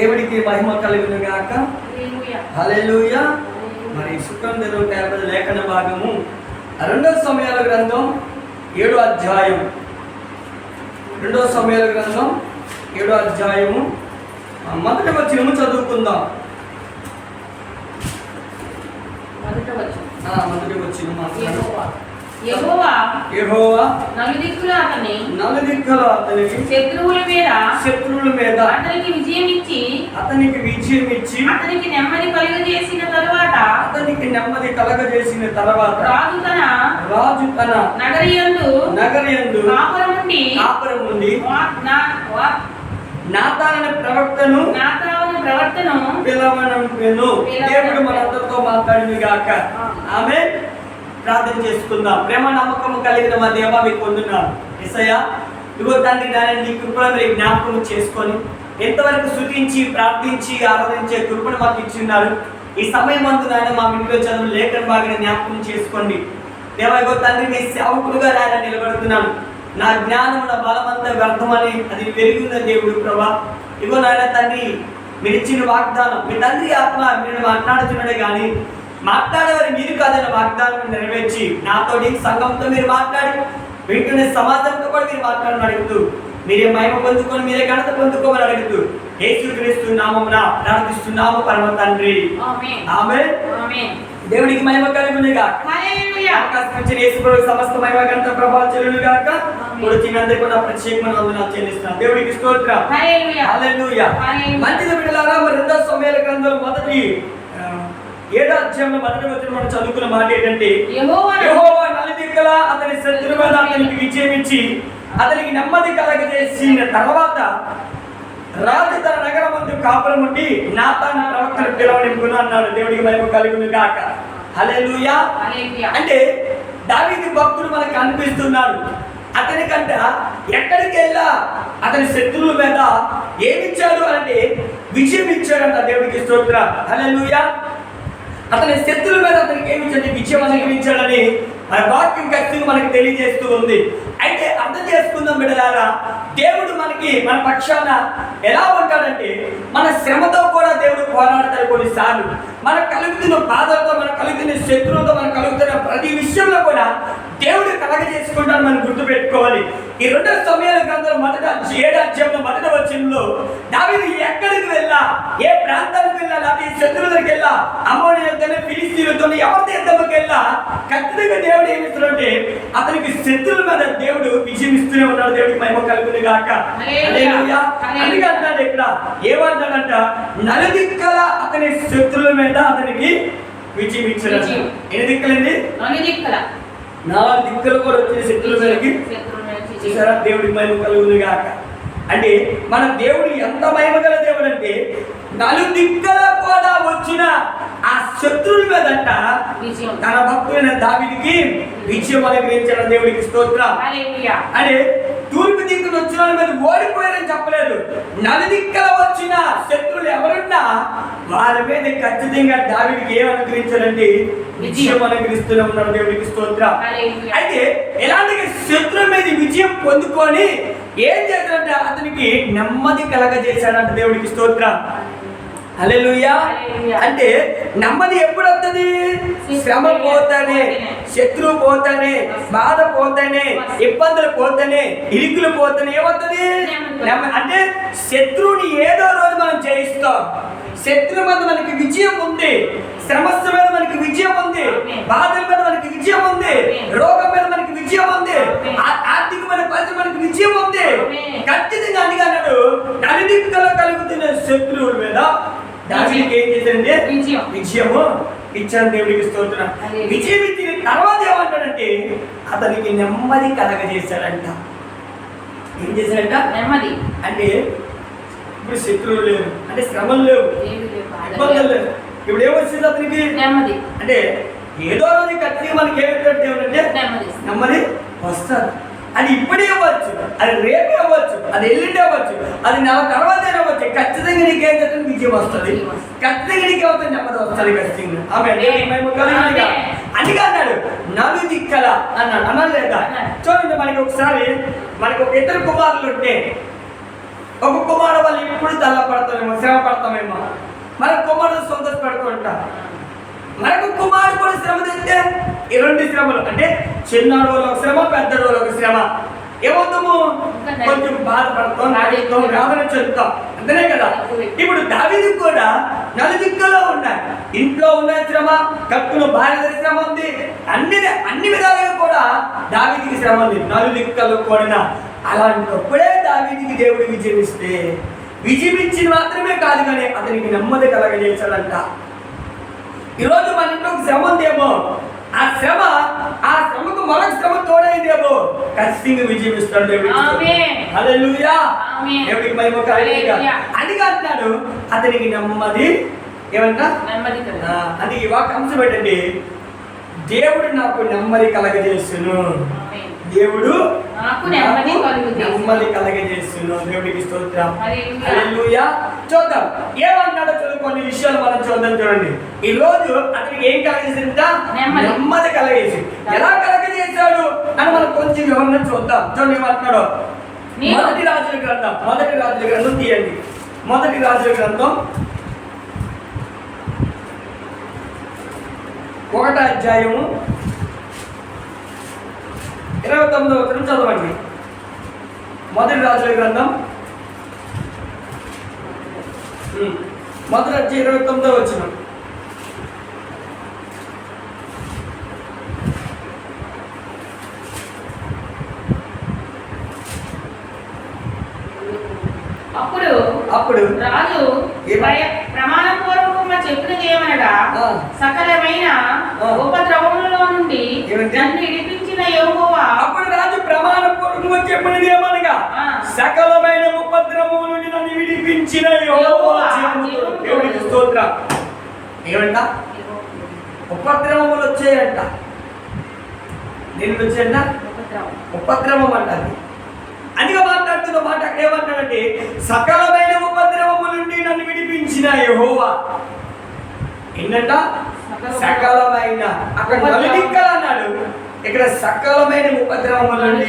దేవుడికి మహిమ కలుగును గాక. హల్లెలూయా మరి శుక్రం యాభై లేఖన భాగము. రెండో సమయాల గ్రంథం ఏడో అధ్యాయం రెండో సమయాల గ్రంథం ఏడో అధ్యాయము. మొదటి వచ్చినము చదువుకుందాం. మొదట వచ్చిన యెహోవా. నలుదిక్కుల అతని నలుదిక్కల అతనికి శత్రువుల మీద శత్రువుల మీద అతనికి విజయం ఇచ్చి అతనికి విజయం ఇచ్చి అతనికి నెమ్మది కలుగజేసిన తరువాత అతనికి నెమ్మది కలగజేసిన తర్వాత రాజు తన రాజు తన నగరియందు నగరయందు కాపురం నుండి కాపురం నుండి నాతాన ప్రవక్తను నాతావన ప్రవర్తను పిలవనంపెను దేవుడు మనందరితో మాట్లాడింది గాక ఆమె ప్రార్థన చేసుకుందాం. ప్రేమ నమ్మకం కలిగిన మా దేవ మీకు పొందున్నాను ఎసయ్య ఇగో తండ్రి నాయన నీ కృపను మీరు జ్ఞాపకం చేసుకొని ఎంతవరకు శృతించి ప్రార్థించి ఆరాధించే కృపను మాకు ఇచ్చిన్నారు. ఈ సమయం అందు నాయన మా ఇంట్లో చదువు లేఖను బాగా జ్ఞాపకం చేసుకోండి. దేవ ఇగో తండ్రి మీ సేవకుడుగా నాయన నిలబడుతున్నాను నా జ్ఞానం నా బలమంతా వ్యర్థమని అది పెరిగిన దేవుడు ప్రభా. ఇగో నాయన తండ్రి మీరు ఇచ్చిన వాగ్దానం మీ తండ్రి ఆత్మ మీరు మాట్లాడుతున్నాడే కానీ మాట్లాడేవారు మీరు కాదన్న వాగ్దానం నెరవేర్చి నాతోటి సంఘంతో మీరు మాట్లాడి వింటున్న సమాజంతో కూడా మీరు మాట్లాడమని అడుగుతూ మీరే మహిమ పొందుకొని మీరే ఘనత పొందుకోమని అడుగుతూ యేసుక్రీస్తు నామమున ప్రార్థిస్తున్నాము పరమ తండ్రి. ఆమె. దేవునికి మహిమ కలుగునుగా ప్రభు సమస్త మహిమ ఘనత ప్రభావం చెల్లును గాక ఇప్పుడు చిన్నందరికీ కూడా ప్రత్యేకమైన వందనాలు చెల్లిస్తున్నాను దేవునికి స్తోత్రం. హల్లెలూయా. మంచిది బిడ్డలారా మరి రెండో సమయాల గ్రంథంలో మొదటి ఏడో అధ్యాయంలో మొదటి వచ్చిన మనం చదువుకున్న మాట ఏంటంటే యెహోవా నలుదిక్కల అతని శత్రు మీద అతనికి విజయం ఇచ్చి అతనికి నెమ్మది కలగజేసిన తర్వాత రాజు తన నగరం ముందు కాపురం ఉండి నాతాన ప్రవక్తను పిలవనింపును అన్నాడు. దేవుడికి మహిమ కలుగును హల్లెలూయా. హల్లెలూయా. అంటే దావీదు భక్తుడు మనకు కనిపిస్తున్నాడు అతనికంట ఎక్కడికి వెళ్ళా అతని శత్రువుల మీద ఏమిచ్చాడు అంటే విజయం ఇచ్చాడంట దేవుడికి స్తోత్ర. హల్లెలూయా. అతని శత్రుల మీద అతనికి ఏమిచ్చండి విజయం అనుగ్రహించాడని మన వాక్యం ఖచ్చితంగా మనకు తెలియజేస్తూ ఉంది. అయితే అర్థం చేసుకుందాం బిడ్డలారా దేవుడు మనకి మన పక్షాన ఎలా ఉంటాడంటే మన శ్రమతో కూడా దేవుడు పోరాడతాడు కొన్నిసార్లు. మన కలుగుతున్న బాధలతో మన కలుగుతున్న శత్రువులతో మన కలుగుతున్న ప్రతి విషయంలో కూడా దేవుడు కలగజేసుకుంటాను మనం గుర్తుపెట్టుకోవాలి. ఈ రెండో సమయాల గ్రంథం మొదట ఏడాధ్యంలో మొదట వచ్చినలో దావీదు ఎక్కడికి శత్రువుల దగ్గరికి వెళ్ళా అమ్మోనియలతో ఫిలిస్తీన్లతో ఎవరి యుద్ధంలోకి వెళ్ళా ఖచ్చితంగా దేవుడు ఏమి ఇస్తున్నాడంటే అతనికి శత్రువుల మీద దేవుడు విజయం ఇస్తూనే ఉన్నాడు దేవుడికి మహిమ కలుగును గాక. హల్లెలూయా. అందుకే అంటాడు ఇక్కడ ఏమంటాడంట నలుదిక్కల అతని శత్రువుల మీద అతనికి విజయం ఇచ్చాడు. ఎన్ని దిక్కలండి. నాలుగు దిక్కులు కూడా వచ్చిన శత్రువుల మీదకి. చూసారా దేవుడికి మహిమ కలుగును గాక అంటే మన దేవుడు ఎంత మహిమ గల దేవుడు అంటే నలు దిక్కల కూడా వచ్చిన ఆ శత్రువుల మీదంట విజయం. తన భక్తులైన దావిదికి విజయం అనుగ్రహించిన దేవుడికి స్తోత్రం. అంటే తూర్పు దిక్కున వచ్చిన వాళ్ళ మీద ఓడిపోయారని చెప్పలేదు నలుదిక్కల వచ్చిన శత్రువులు ఎవరున్నా వారి మీద ఖచ్చితంగా దావిడికి ఏం అనుగ్రహించారంటే విజయం అనుగ్రహిస్తూనే ఉన్నాడు దేవుడికి స్తోత్రం. అయితే ఎలాంటి శత్రువు మీద విజయం పొందుకొని ఏం చేశాడంటే అతనికి నెమ్మది కలగజేశాడంట దేవుడికి స్తోత్రం హల్లెలూయా. అంటే నెమ్మది ఎప్పుడు వస్తుంది శ్రమ పోతానే శత్రువు పోతానే బాధ పోతానే ఇబ్బందులు పోతానే ఇరుకులు పోతానే ఏమవుతుంది అంటే శత్రువుని ఏదో రోజు మనం జయిస్తాం. శత్రువు మీద మనకి విజయం ఉంది. శ్రమస్సు మీద మనకి విజయం ఉంది. బాధల మీద మనకి విజయం ఉంది. రోగం మీద మనకి విజయం ఉంది. ఆర్థికమైన పరిస్థితి మనకి విజయం ఉంది. ఖచ్చితంగా అన్నాడు నలుదిక్కులో కలుగుతున్న శత్రువుల మీద దానికి ఏం చేశాడంటే విజయం. విజయము ఇచ్చాను దేవుడికి స్తోత్రం. విజయం ఇచ్చిన తర్వాత ఏమంటాడంటే అతనికి నెమ్మది కలగజేశాడంట ఏం చేశాడంట నెమ్మది. అంటే ఇప్పుడు శత్రువులు లేవు అంటే శ్రమలు లేవు ఇబ్బందులు లేవు. ఇప్పుడు ఏమొచ్చింది అతనికి నెమ్మది. అంటే ఏదో రోజు ఖచ్చితంగా మనకి ఏమిటంటే ఏమంటే నెమ్మది. నెమ్మది వస్తుంది అది ఇప్పుడే అవ్వచ్చు. అది రేపే అవ్వచ్చు. అది ఎల్లుండి అవ్వచ్చు. అది నెల తర్వాత అవ్వచ్చు. ఖచ్చితంగా నీకు ఏం చేస్తుంది విజయం వస్తుంది. ఖచ్చితంగా నీకు అవుతుంది నెమ్మది వస్తుంది ఖచ్చితంగా ఆమె. అందుకే అన్నాడు నలు దిక్కల అన్నాడు. అన్నాడు లేదా. చూడండి మనకి ఒకసారి మనకి ఒక ఇద్దరు కుమారులు ఉంటే ఒక కుమారుడు వాళ్ళు ఎప్పుడు తల్లపడతామేమో శ్రమ పడతామేమో మన కుమారుడు సంతోషపడుతూ ఉంటారు మనకు కుమారుడు కూడా శ్రమ తెస్తే ఈ రెండు శ్రమలు అంటే చిన్నడు ఒక శ్రమ పెద్దడు ఒక శ్రమ. ఏమవుతాము కొంచెం బాధపడతాం నాడేస్తాం వేదన చెందుతాం అంతనే కదా? ఇప్పుడు దావిది కూడా నలుదిక్కులో ఉన్నాయి ఇంట్లో ఉన్న శ్రమ కట్టును భార్య శ్రమ ఉంది. అన్ని అన్ని విధాలుగా కూడా దావిదికి శ్రమ ఉంది. నలుదిక్కలు కూడా అలాంటప్పుడే దావిదికి దేవుడు విజయమిస్తే విజయమించి మాత్రమే కాదు కానీ అతనికి నెమ్మది కలగజేశాడంట. ఈరోజు మన ఇంట్లో శ్రమ ఉందేమో? ఆ శ్రమ ఆ శ్రమకు మరొక శ్రమ తోడైందేమో ఖచ్చితంగా విజయం ఇస్తాడు దేవుడు. హల్లెలూయా. దేవుడికి మహిమ కలుగునుగాక. హల్లెలూయా. అది అంటున్నాడు అతనికి నెమ్మది ఏమంట కదా అది ఈ వాక్ అంశం పెట్టండి దేవుడు నాకు నెమ్మది కలగజేసును. దేవుడు నెమ్మది కలగజేసును దేవుడికి స్తోత్రం. చూద్దాం. ఏమన్నాడో చదువు కొన్ని విషయాలు మనం చూద్దాం చూడండి. ఈ రోజు అతనికి ఏం కలగజేసింట నెమ్మది. కలగజేసి ఎలా కలగజేశాడు అని మనం కొంచెం వివరణ చూద్దాం. చూడండి ఏమంటున్నాడు మొదటి రాజుల గ్రంథం. మొదటి రాజుల గ్రంథం తీయండి. మొదటి రాజుల గ్రంథం. ఒకటో అధ్యాయము. ఇరవై తొమ్మిదవ వచనం చదవండి మొదటి రాజుల గ్రంథం. మొదటి అధ్యాయం ఇరవై తొమ్మిదవ వచ్చిన అప్పుడు అప్పుడు రాజు ప్రమాణపూర్వకంగా చెప్పినది ఏమనగా. సకలమైన. ఉపద్రవములలో నుండి? నన్ను ఇడిపించిన యెహోవా. అప్పుడు రాజు ప్రమాణ పూర్వకంగా చెప్పినది ఏమనగా. సకలమైన ఉపద్రవము నుండి నన్ను విడిపించిన యెహోవా. దేవునికి స్తోత్రం. ఏమంట? ఉపద్రవములు వచ్చాయంట. నేను వచ్చాయంట? ఉపద్రవం. ఉపద్రవం అంటారు. అందుగా మాట్లాడుతున్న మాట అక్కడ ఏమంటాడంటే సకలమైన ఉపద్రవము నుండి నన్ను విడిపించిన యెహోవా. ఏంటంట? సకలమైన అక్కడ నలుదిక్కలు అన్నాడు. ఇక్కడ సకలమైన ఉపద్రవముల నుండి.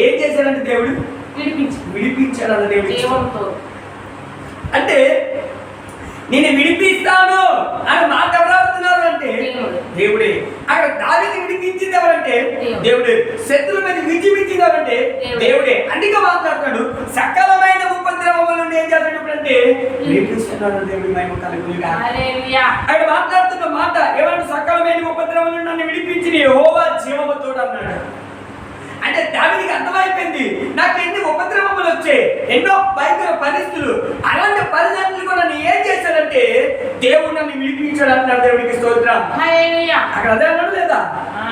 ఏం చేశాడంటే దేవుడు విడిపించి విడిపించాడన్న దేవుడు అంటే నేను విడిపిస్తాను అని మాట ఎవరు ఆడుతున్నారు అంటే దేవుడు. అక్కడ దావిని విడిపించింది ఎవరంటే దేవుడు. శత్రుల మీద విజయించింది ఎవరంటే దేవుడు. అందుకే మాట్లాడుతాడు సకలమైన ఉపద్రవముల నుండి ఏం చేస్తాడు అంటే విడిపిస్తున్నాడు దేవుడి మహిమ కలుగులుగా హల్లెలూయా. ఆయన మాట్లాడుతున్న మాట ఏమంటే సకలమైన ఉపద్రవం నుండి నన్ను విడిపించిన యెహోవా జీవముతో అన్నాడు. అంటే దావిదికి అర్థమైపోయింది. నాకు ఎన్ని ఉపద్రవములు వచ్చాయి ఎన్నో భయంకర పరిస్థితులు అలాంటి పరిస్థితులు కూడా నన్ను ఏం చేశాడంటే దేవుడు నన్ను విడిపించాడు అంటున్నాడు దేవుడికి స్తోత్రం. అక్కడ అదే అన్నాడు లేదా.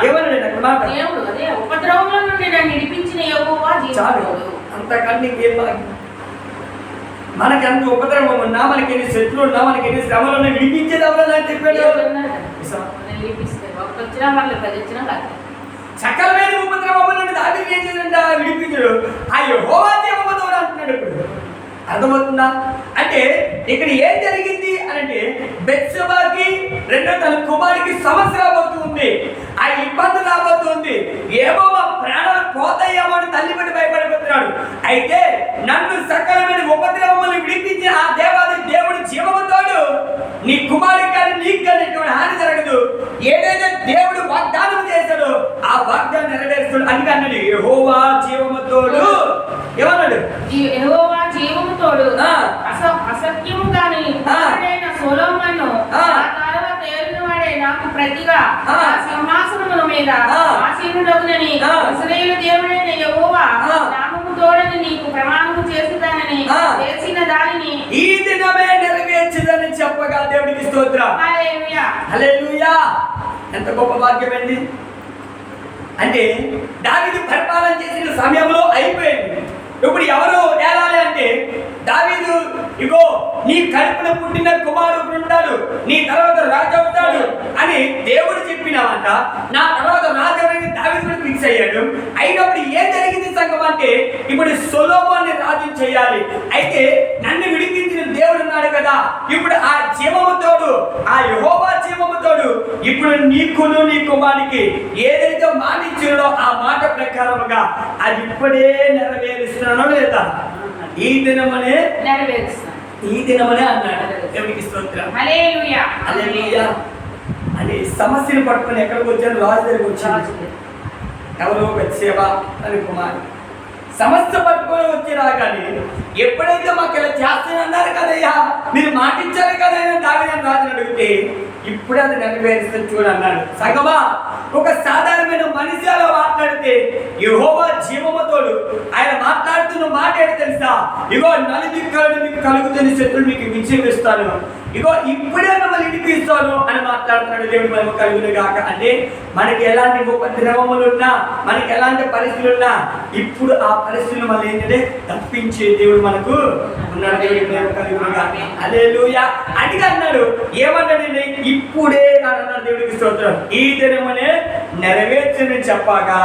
ఏమన్నాడు అక్కడ మాట? ఉపద్రవముల నుండి నన్ను ఇడిపించిన యెహోవా చాలు. అంతకన్నా ఇంకేం మనకి ఎంత ఉపద్రవం ఉన్నా మనకి ఎన్ని శత్రువులు ఉన్నా మనకి ఎన్ని శ్రమలు ఉన్నా విడిపించేది ఎవరన్నా చెప్పాడు వచ్చినా మళ్ళీ పది వచ్చినా కాదు. సకలమైన ఉపద్రవం నుండి దావిది ఏం విడిపించడు. ఆ యెహోవా జీవముతో అంటున్నాడు ఇప్పుడు. అర్థమవుతుందా? అంటే ఇక్కడ ఏం జరిగింది అని అంటే బెత్సబాకి రెండో తన కుమారుడికి సమస్య రాబోతుంది ఆ ఇబ్బంది రాబోతుంది ఏమో మా ప్రాణాలు పోతాయేమో అని తల్లి పడి భయపడిపోతున్నాడు అయితే నన్ను సకలమైన ఉపద్రవములు విడిపించిన ఆ దేవాది దేవుడు జీవముతోడు నీ కుమారుడికి కానీ నీకు కానీ ఎటువంటి హాని జరగదు ఏదైతే దేవుడు వాగ్దానం చేశాడో ఆ వాగ్దానం నెరవేరుస్తాడు అందుకే అన్నాడు యెహోవా జీవముతోడు ఏమన్నాడు ఈ యెహోవా జీవముతోడు ఆ. అస అసత్యము గాని. కుమారుడైన సొలొమోను ఆ. తర్వాత ఏలినవాడే నాకు ప్రతిగా ఆ. సింహాసనముల మీద ఆ. ఆసీనుడగునని ఆ. ఇశ్రాయేలు దేవుడైన యెహోవా. నామము తోడని నీకు ప్రమాణము చేసిదానని. చేసిన దానిని ఈ దినమే నెరవేర్చదని చెప్పగా దేవుడికి స్తోత్రం హల్లెలూయా. హల్లెలూయా ఎంత గొప్ప భాగ్యం అండి అంటే దావీదు పరిపాలన చేసిన సమయంలో అయిపోయింది ఇప్పుడు ఎవరు ఏలాలి అంటే దావీదు ఇగో నీ కడుపున పుట్టిన కుమారుడు ఉంటాడు నీ తర్వాత రాజు అవుతాడు అని దేవుడు చెప్పినామంట నా తర్వాత రాజు అనేది దావీదు కూడా ఫిక్స్ అయ్యాడు. అయినప్పుడు ఏం జరిగింది సంఘం అంటే ఇప్పుడు సొలోమోని రాజు చేయాలి. అయితే నన్ను విడిపించిన దేవుడు ఉన్నాడు కదా? ఇప్పుడు ఆ జీవముతోడు ఆ యహోవా జీవముతోడు ఇప్పుడు నీకును నీ కుమారికి ఏదైతే మాట ఇచ్చినో ఆ మాట ప్రకారముగా అది ఇప్పుడే నెరవేరుస్తున్నానో లేదా? ఈ దినమనే నెరవేరుస్తాను. ఈ దినమనే అన్నాడు. దేవునికి స్తోత్రం. అని సమస్యను పట్టుకొని ఎక్కడికి వచ్చాను రాజు దగ్గరికి వచ్చాను ఎవరో బెత్సేవ అని కుమార్ సమస్య పట్టుకొని వచ్చి కానీ ఎప్పుడైతే మాకు ఇలా చేస్తానన్నారు కదయ్యా మీరు మాటిచ్చారు కదయ్యా దావిదని రాజుని అడిగితే ఇప్పుడే అది నెరవేరుస్తుంది చూడన్నాడు సగమా ఒక సాధారణమైన మనిషి అలా మాట్లాడితే యహోవా జీవమతోడు ఆయన మాట్లాడుతున్న మాట ఏంటి తెలుసా? ఇగో నలుదిక్కలను మీకు కలుగుతున్న శత్రులు మీకు విజయం ఇస్తాను. ఇగో ఇప్పుడే మిమ్మల్ని ఇంటికి ఇస్తాను అని మాట్లాడుతున్నాడు దేవుడు మనకు కలుగును గాక. అంటే మనకి ఎలాంటి ఉపద్రవములు ఉన్నా మనకి ఎలాంటి పరిస్థితులు ఉన్నా ఇప్పుడు ఆ పరిస్థితులు మళ్ళీ ఏంటంటే తప్పించే దేవుడు మనకు ఉన్నాడు. దేవుడి ప్రేమ కలుగును గాక. హల్లెలూయా. అడిగి అన్నాడు ఏమన్నాడండి ఇప్పుడే అని అన్నాడు దేవుడికి స్తోత్రం. ఈ దినమనే నెరవేర్చని చెప్పగా.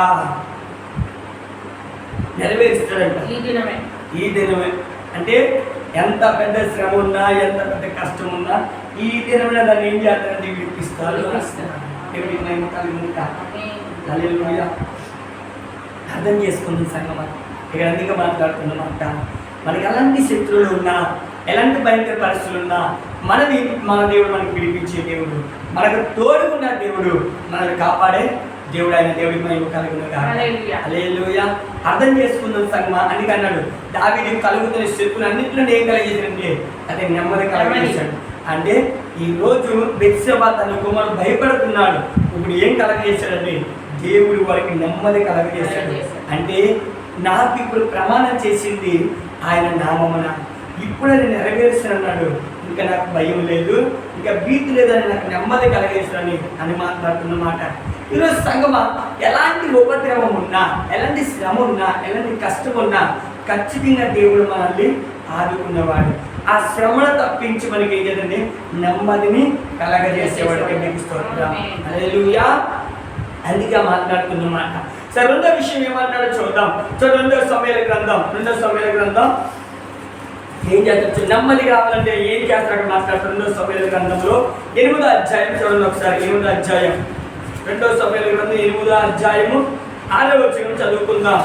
నెరవేరుస్తాడంట. ఈ దినమే. ఈ దినమే. అంటే ఎంత పెద్ద శ్రమ ఉన్నా ఎంత పెద్ద కష్టం ఉన్నా ఈ దినమైన దాన్ని ఏం చేస్తారంటే విడిపిస్తారు దేవుడికి మహిమ కలుగును అర్థం చేసుకుంది సంగమా. ఇక్కడ అందుకే మాట్లాడుతున్నమాట మనకి ఎలాంటి శత్రువులు ఉన్నా ఎలాంటి భయంకర పరిస్థితులు ఉన్నా మనది మన దేవుడు మనకి విడిపించే దేవుడు మనకు తోడుకున్న దేవుడు మనల్ని కాపాడే దేవుడు ఆయన దేవుడికి మహిమ కలుగునుగా అర్థం చేసుకుందాం సంగమా అని అన్నాడు దావిది కలుగుతున్న శత్రువులు అన్నింటిలో ఏం కలిగేసాడంటే అదే నెమ్మది కలగజేశాడు. అంటే ఈ రోజు బెత్సెబా తన కుమారుడు భయపడుతున్నాడు. ఇప్పుడు ఏం కలగజేశాడంటే దేవుడు వారికి నెమ్మది కలగజేశాడు. అంటే నాకు ఇప్పుడు ప్రమాణం చేసింది ఆయన నామమున. ఇప్పుడు అది నెరవేరుస్తానన్నాడు ఇంకా నాకు భయం లేదు. ఇంకా భీతి లేదని నాకు నెమ్మది కలగేస్తానని అని మాట్లాడుతున్నమాట ఈరోజు సంగమా ఎలాంటి ఉపద్రవం ఉన్నా ఎలాంటి శ్రమ ఉన్నా ఎలాంటి కష్టం ఉన్నా ఖచ్చితంగా దేవుడు మనల్ని ఆదుకున్నవాడు. ఆ శ్రమను తప్పించి మనకి ఏం చేద్దండి నెమ్మదిని కలగజేసేవాడు. హల్లెలూయా. అందుకే మాట్లాడుతున్నమాట సరే రెండో విషయం ఏమన్నాడో చూద్దాం. సో రెండో సమయాల గ్రంథం రెండో సమయాల గ్రంథం. ఏం చేస్తారు? నెమ్మది కావాలంటే ఏం చేస్తాడు మాట్లాడతారు. రెండో సమయాల గ్రంథంలో ఎనిమిదో అధ్యాయం చూడండి ఒకసారి. ఎనిమిదో అధ్యాయం. రెండో సమయాల గ్రంథం ఎనిమిదో అధ్యాయము ఆరో వచ్చిన చదువుకుందాం.